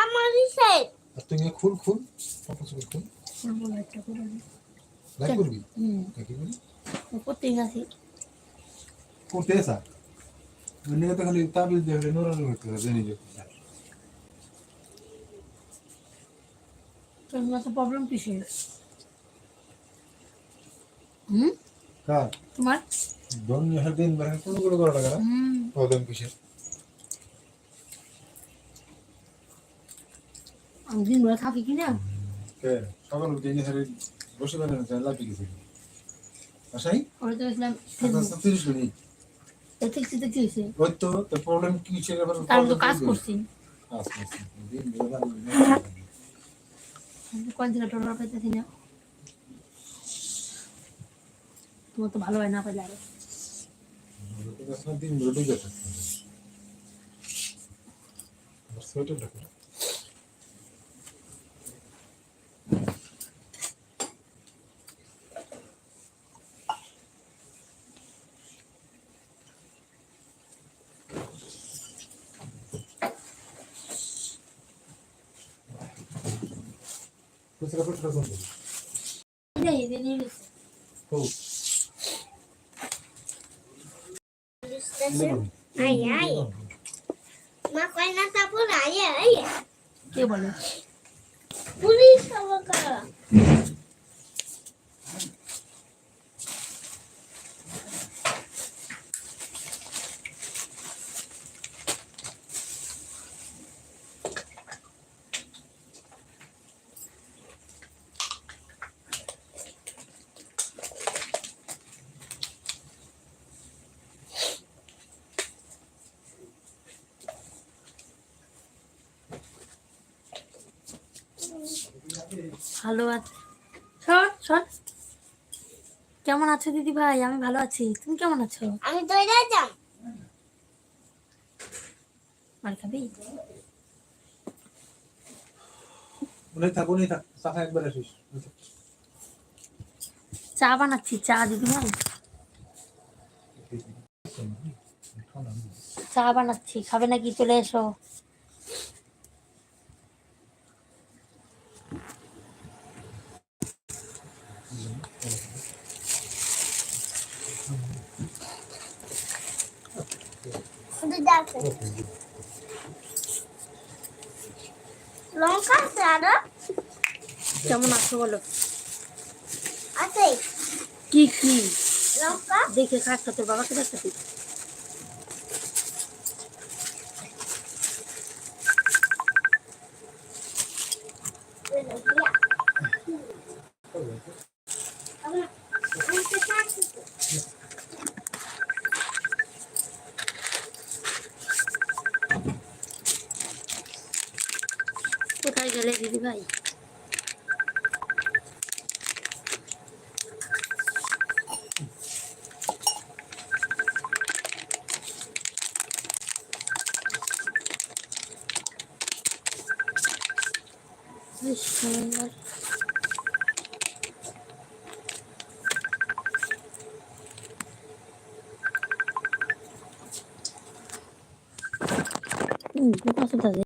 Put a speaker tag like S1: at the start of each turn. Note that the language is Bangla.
S1: আমারই সাইড
S2: তুই খুল খুল ফটো ছবি খুল।
S3: আমার লাইটটা করে দিই।
S2: লাইক করবি?
S3: হুম।
S2: কি করবি
S3: করতেই আছি
S2: করতে এসা? মানে তো খালি তাবিজ দিয়ে হলে নোরানি হতে জানি যে।
S3: তোমার তো প্রবলেম কিসে হুম?
S2: কার?
S3: তোমার?
S2: দন হর দিন বারে কোন কোন করা লাগা
S3: হুম।
S2: প্রবলেম কিসের?
S3: আমি দিন থাকি কি না
S2: সকাল উঠে নিয়ে হারে বসে বেড়ানো যায় লাপি গেছে আসাই
S3: ওরা তো গেছিলাম
S2: তিরিশ মিনিট
S3: দেখছি দেখছি হয়েছে
S2: ওই তো তো প্রবলেম কি ছিল
S3: তার তো কাজ করছি
S2: কাজ করছি ভালো
S3: কয়েক দিন টোটাল পাইতেছি না তোমার তো ভালো হয় না পাইলে আরও
S2: দিন ধরে ডুবে दुसरा
S1: प्रश्न कोणता हो Ay, ay. Mas vai na tabulada,
S3: aí. Que
S1: bom. Polícia, cara.
S3: ভালো আছে শোন শোন কেমন আছো দিদি ভাই আমি ভালো আছি তুমি কেমন আছো
S1: আমি তো এটা যাম
S3: খাবি
S2: উনি থাক উনি থাক সাফা একবার আসিস
S3: চা বানাচ্ছি চা দিদি ভাই চা বানাচ্ছি খাবে নাকি চলে এসো
S1: লঙ্কা আছে আরও
S3: কেমন আছো বলো?
S1: আছে
S3: কি কি?
S1: লঙ্কা
S3: দেখে খাটটা তোর বাবাকে দেখতে গেলে দিদি ভাই। কোথায়